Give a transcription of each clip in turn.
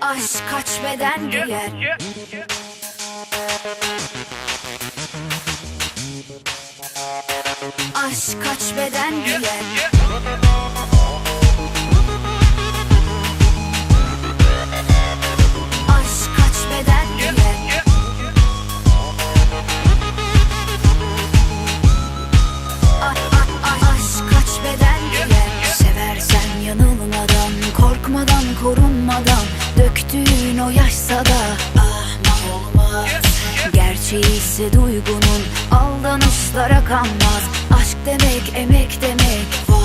Aşk kaç beden giyer Aşk kaç beden giyer o yaşsa da Ah olmaz. Gerçeği ise duygunun Aldanışlara kanmaz. Aşk demek emek demek. Vah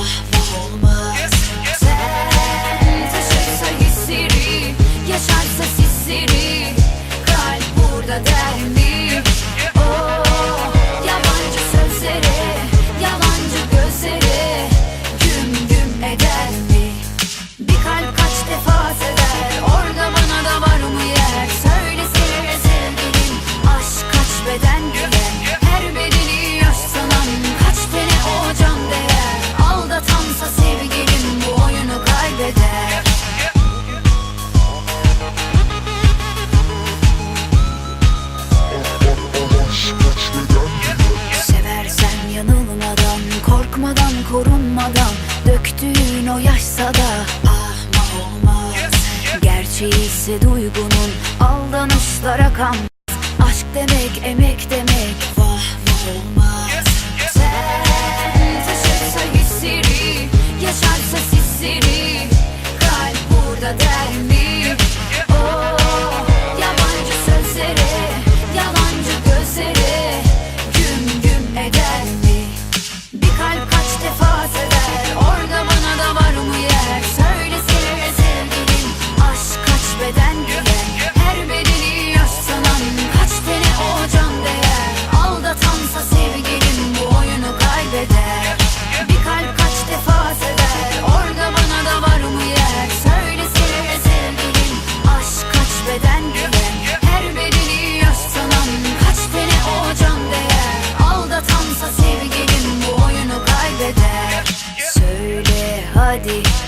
Korkmadan korunmadan döktüğün o yaşsa da ahma olmaz. Gerçeği ise duygunun aldanışlara kan. Aşk demek emek demek vah vah olmaz. Sen body.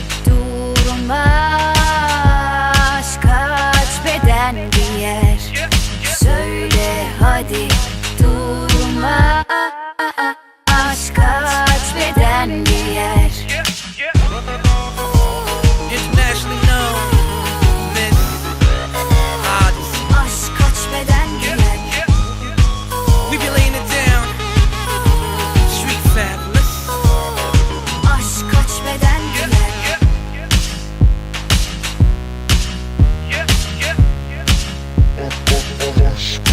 Shh.